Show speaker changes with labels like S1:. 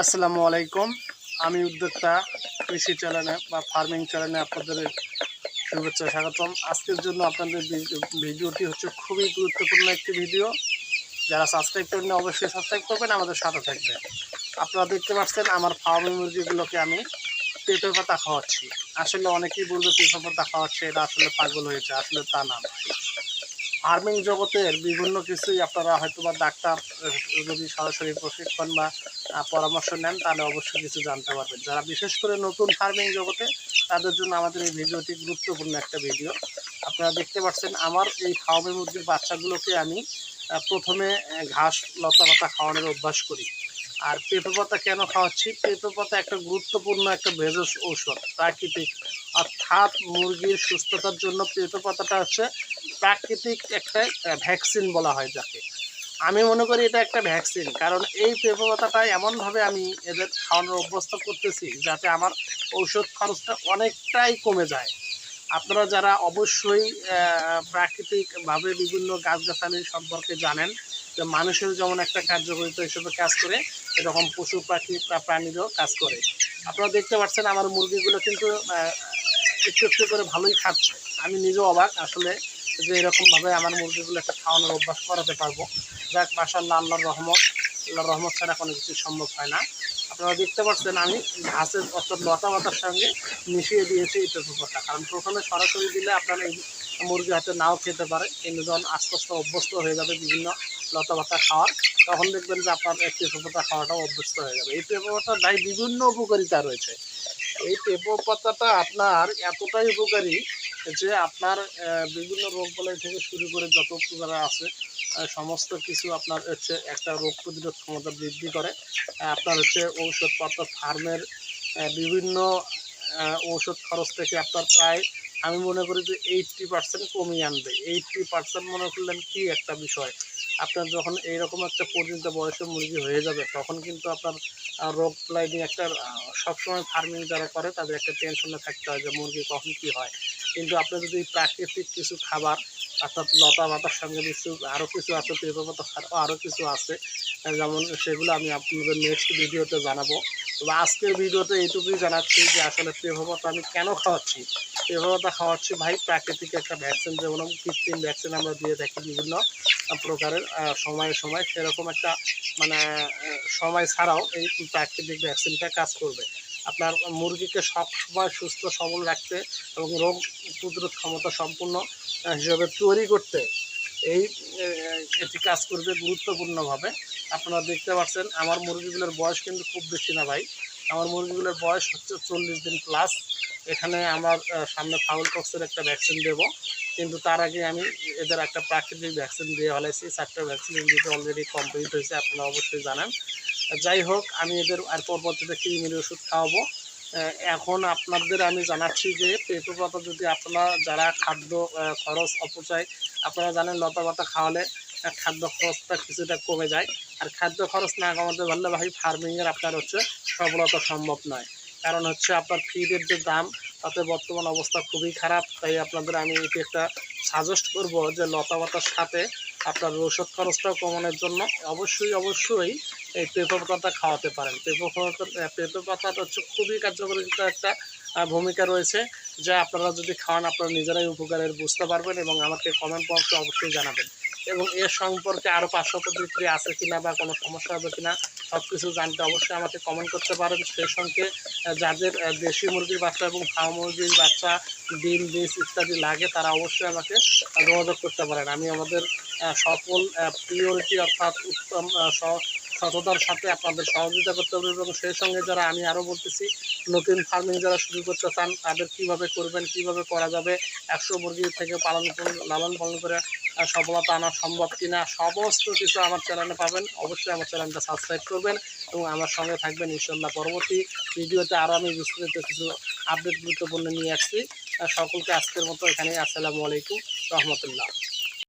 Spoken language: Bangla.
S1: আসসালামু আলাইকুম। আমি উদ্যোক্তা কৃষি চ্যানেলে বা ফার্মিং চ্যানেলে আপনাদের শুভেচ্ছা স্বাগতম। আজকের জন্য আপনাদের ভিডিওটি হচ্ছে খুবই গুরুত্বপূর্ণ একটি ভিডিও। যারা সাবস্ক্রাইব করেন অবশ্যই সাবস্ক্রাইব করবেন, আমাদের সাথে থাকবেন। আপনারা দেখতে পাচ্ছেন, আমার ফার্মিং মুরগিগুলোকে আমি পেঁপে পাতা খাওয়াচ্ছি। আসলে অনেকেই বলবে পেঁপে পাতা খাওয়াচ্ছে, এটা আসলে পাগল হয়েছে, আসলে তা না। ফার্মিং জগতের বিভিন্ন কিছুই আপনারা হয়তো বা ডাক্তার যদি সরাসরি প্রশিক্ষণ বা পরামর্শ নেন, তাহলে অবশ্যই কিছু জানতে পারবেন। যারা বিশেষ করে নতুন ফার্মিং জগতে, তাদের জন্য আমাদের এই ভিডিওটি গুরুত্বপূর্ণ একটা ভিডিও। আপনারা দেখতে পাচ্ছেন, আমার এই ফার্মে মুরগির বাচ্চাগুলোকে আমি প্রথমে ঘাস, লতা পাতা খাওয়ানোর অভ্যাস করি। আর পেঁপে পাতা কেন খাওয়াচ্ছি? পেঁপে পাতা একটা গুরুত্বপূর্ণ একটা ভেষজ ঔষধ, প্রাকৃতিক অর্থাৎ মুরগির সুস্থতার জন্য পেঁপে পাতাটা হচ্ছে প্রাকৃতিক একটা ভ্যাকসিন বলা হয় যাকে। আমি মনে করি এটা একটা ভ্যাকসিন কারণ এই পেঁপে পাতাটা এমনভাবে আমি এদের খাওয়ানোর অভ্যস্ত করতেছি যাতে আমার ঔষধ খরচটা অনেকটাই কমে যায়। আপনারা যারা অবশ্যই প্রাকৃতিকভাবে বিভিন্ন গাছগাছালি সম্পর্কে জানেন যে মানুষের যেমন একটা কার্যকরিতা হিসেবে কাজ করে, এরকম পশু পাখি, প্রা- প্রাণীরও কাজ করে। আপনারা দেখতে পাচ্ছেন আমার মুরগিগুলো কিন্তু একটু একটু করে ভালোই খাচ্ছে। আমি নিজেও অবাক আসলে যে এরকমভাবে আমার মুরগিগুলো একটা খাওয়ানোর অভ্যাস করাতে পারব। যাক মাসাল্লাহ আল্লাহর রহমত। আল্লাহর রহমত ছাড়া কোনো কিছু সম্ভব হয় না। আপনারা দেখতে পাচ্ছেন আমি ঘাসের অর্থাৎ লতা পাতার সঙ্গে মিশিয়ে দিয়েছি এই পাতা কারণ প্রথমে সরাসরি দিলে আপনার এই মুরগি হয়তো নাও খেতে পারে। কিন্তু যখন আস্তে আস্তে অভ্যস্ত হয়ে যাবে বিভিন্ন লতা পাতা খাওয়ার, তখন দেখবেন যে আপনার এই পেঁপে পাতা খাওয়াটাও অভ্যস্ত হয়ে যাবে। এই পেঁপে পাতার ভাই বিভিন্ন উপকারিতা রয়েছে। এই পেঁপে পাতাটা আপনার এতটাই উপকারী যে আপনার বিভিন্ন রোগ বলাই থেকে শুরু করে যত উপকার আছে সমস্ত কিছু আপনার হচ্ছে একটা রোগ প্রতিরোধ ক্ষমতা বৃদ্ধি করে। আপনার হচ্ছে ঔষধপত্র ফার্মের বিভিন্ন ঔষধ খরচ থেকে আপনার প্রায়, আমি মনে করি যে এইটটি পার্সেন্ট কমিয়ে আনবে। এইটটি পার্সেন্ট মনে করলেন কি একটা বিষয়? আপনার যখন এইরকম একটা পর্যন্ত বয়সে মুরগি হয়ে যাবে, তখন কিন্তু আপনার রোগ নিয়ে একটা সবসময় ফার্মিং যারা করে, তাদের একটা টেনশনে থাকতে হয় যে মুরগি কখন কি হয়। কিন্তু আপনি যদি প্রাকৃতিক কিছু খাবার, অর্থাৎ লতা পাতার সঙ্গে কিছু আরও কিছু আছে, পেঁপে পাতা আরও কিছু আছে যেমন সেগুলো আমি আপনাদের নেক্সট ভিডিওতে জানাব। তবে আজকের ভিডিওতে এইটুকুই জানাচ্ছি যে আসলে পেঁপে পাতা আমি কেন খাওয়াচ্ছি? পাতা খাওয়াচ্ছি। ভাই, প্রাকৃতিক একটা ভ্যাকসিন যেমন কৃত্রিম ভ্যাকসিন আমরা দিয়ে থাকি বিভিন্ন প্রকারের সময়ে সময় সেরকম একটা মানে সময় ছাড়াও এই প্রাকৃতিক ভ্যাকসিনটা কাজ করবে। আপনার মুরগিকে সবসময় সুস্থ, সবল রাখতে এবং রোগ প্রতিরোধ ক্ষমতা সম্পূর্ণ হিসেবে তৈরি করতে এই এটি কাজ করবে গুরুত্বপূর্ণভাবে। আপনারা দেখতে পাচ্ছেন, আমার মুরগিগুলোর বয়স কিন্তু খুব বেশি না ভাই। আমার মুরগিগুলোর বয়স হচ্ছে চল্লিশ দিন প্লাস এখানে আমার সামনে ফাউল পক্সের একটা ভ্যাকসিন দেব। কিন্তু তার আগে আমি এদের একটা প্রাকৃতিক ভ্যাকসিন দিয়ে ফেলেছি চারটা ভ্যাকসিন ইন্ডিতে অলরেডি কমপ্লিট হয়েছে, আপনারা অবশ্যই জানেন। যাই হোক, আমি এদের আর পরবর্তীতে কৃমির ওষুধ খাওয়াবো। এখন আপনাদের আমি জানাচ্ছি যে পেঁপে পাতা যদি আপনারা, যারা খাদ্য খরচ অপচয়, আপনারা জানেন লতা পাতা খাওয়ালে খাদ্য খরচটা কিছুটা কমে যায়। আর খাদ্য খরচ না কমাতে পারলে ভাই ফার্মিংয়ের আপনার হচ্ছে সফলতা সম্ভব নয়। কারণ হচ্ছে আপনার ফিডের যে দাম, তাতে বর্তমান অবস্থা খুবই খারাপ। তাই আপনাদের আমি এটি একটা সাজেস্ট করব যে লতা পাতার সাথে আপনার ঔষধ খরচটাও কমানোর জন্য অবশ্যই অবশ্যই এই পেঁপে পাতাটা খাওয়াতে পারেন। পেঁপে পাতা পেঁপে পাতাটা হচ্ছে খুবই কার্যকরিতা একটা ভূমিকা রয়েছে। যা আপনারা যদি খাওয়ান, আপনারা নিজেরাই উপকারের বুঝতে পারবেন এবং আমাকে কমেন্ট বক্সে অবশ্যই জানাবেন। এবং এর সম্পর্কে আরও পার্শ্ব প্রতিক্রিয়া আছে কিনা বা কোনো সমস্যা হবে কিনা সব কিছু জানতে অবশ্যই আমাকে কমেন্ট করতে পারেন। সেই সঙ্গে যাদের দেশি মুরগির বাচ্চা এবং ফার্ম মুরগির বাচ্চা, ডিম বীজ ইত্যাদি লাগে, তারা অবশ্যই আমাকে যোগাযোগ করতে পারেন। আমি আমাদের সকল প্রিয়রিটি অর্থাৎ উত্তম সততার সাথে আপনাদের সহযোগিতা করতে হবে এবং সেই সঙ্গে যারা আমি আরও বলতেছি, নতুন ফার্মিং যারা শুরু করতে চান, তাদের কীভাবে করবেন, কীভাবে করা যাবে, একশো মুরগি থেকে পালন লালন পালন করে সফলতা আনা সম্ভব কিনা সমস্ত কিছু আমার চ্যানেলে পাবেন। অবশ্যই আমার চ্যানেলটা সাবস্ক্রাইব করবেন এবং আমার সঙ্গে থাকবেন ইনশাল্লাহ পরবর্তী ভিডিওতে আরও আমি বিস্তারিত কিছু আপডেট গুরুত্বপূর্ণ নিয়ে আসছি। সকলকে আজকের মতো এখানেই আসসালামু আলাইকুম, রহমতুল্লাহ।